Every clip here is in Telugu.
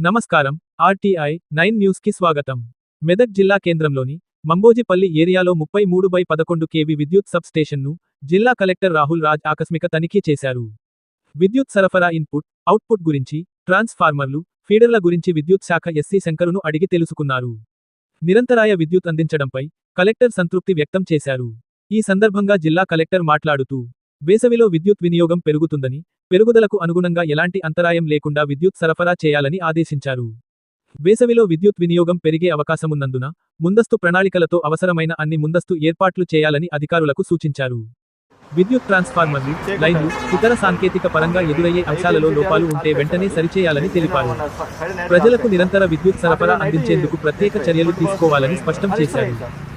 నమస్కారం ఆర్టీఐ నైన్ న్యూస్కి స్వాగతం. మెదక్ జిల్లా కేంద్రంలోని మంబోజిపల్లి ఏరియాలో ముప్పై మూడు బై పదకొండు కేవీ విద్యుత్ సబ్ స్టేషన్ను జిల్లా కలెక్టర్ రాహుల్ రాజ్ ఆకస్మిక తనిఖీ చేశారు. విద్యుత్ సరఫరా ఇన్పుట్ అవుట్పుట్ గురించి ట్రాన్స్ఫార్మర్లు ఫీడర్ల గురించి విద్యుత్ శాఖ ఎస్సీ శంకరును అడిగి తెలుసుకున్నారు. నిరంతరాయ విద్యుత్ అందించడంపై కలెక్టర్ సంతృప్తి వ్యక్తం చేశారు. ఈ సందర్భంగా జిల్లా కలెక్టర్ మాట్లాడుతూ వేసవిలో విద్యుత్ వినియోగం పెరుగుతుందని పెరుగుదలకు అనుగుణంగా ఎలాంటి అంతరాయం లేకుండా విద్యుత్ సరఫరా చేయాలని ఆదేశించారు. వేసవిలో విద్యుత్ వినియోగం పెరిగే అవకాశమున్నందున ముందస్తు ప్రణాళికలతో అవసరమైన అన్ని ముందస్తు ఏర్పాట్లు చేయాలని అధికారులకు సూచించారు. విద్యుత్ ట్రాన్స్ఫార్మర్లు లైన్లు ఇతర సాంకేతిక పరంగా ఎదురయ్యే అంశాలలో లోపాలు ఉంటే వెంటనే సరిచేయాలని తెలిపారు. ప్రజలకు నిరంతర విద్యుత్ సరఫరా అందించేందుకు ప్రత్యేక చర్యలు తీసుకోవాలని స్పష్టం చేశారు.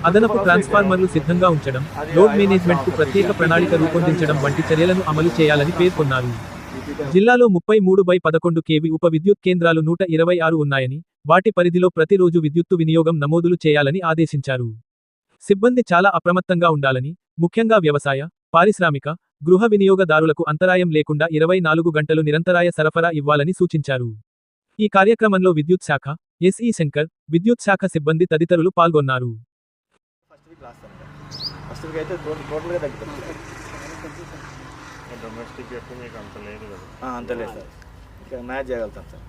అదనపు ట్రాన్స్ఫార్మర్లు సిద్ధంగా ఉంచడం లోడ్ మేనేజ్మెంట్కు ప్రత్యేక ప్రణాళిక రూపొందించడం వంటి చర్యలను అమలు చేయాలని పేర్కొన్నారు. జిల్లాలో ముప్పై మూడు బై పదకొండు కేవి ఉప విద్యుత్ కేంద్రాలు నూట ఇరవై ఆరు ఉన్నాయని వాటి పరిధిలో ప్రతిరోజు విద్యుత్తు వినియోగం నమోదులు చేయాలని ఆదేశించారు. సిబ్బంది చాలా అప్రమత్తంగా ఉండాలని ముఖ్యంగా వ్యవసాయ పారిశ్రామిక గృహ వినియోగదారులకు అంతరాయం లేకుండా ఇరవై నాలుగు గంటలు నిరంతరాయ సరఫరా ఇవ్వాలని సూచించారు. ఈ కార్యక్రమంలో విద్యుత్ శాఖ ఎస్ఈ శంకర్ విద్యుత్ శాఖ సిబ్బంది తదితరులు పాల్గొన్నారు. అయితే టోటల్గా తగ్గుతుంది డొమెస్టిక్ ఎక్కువ మీకు అంత లేదు కదా. అంత లేదు సార్. ఇక్కడ మ్యాచ్ చేయగలుగుతాం సార్.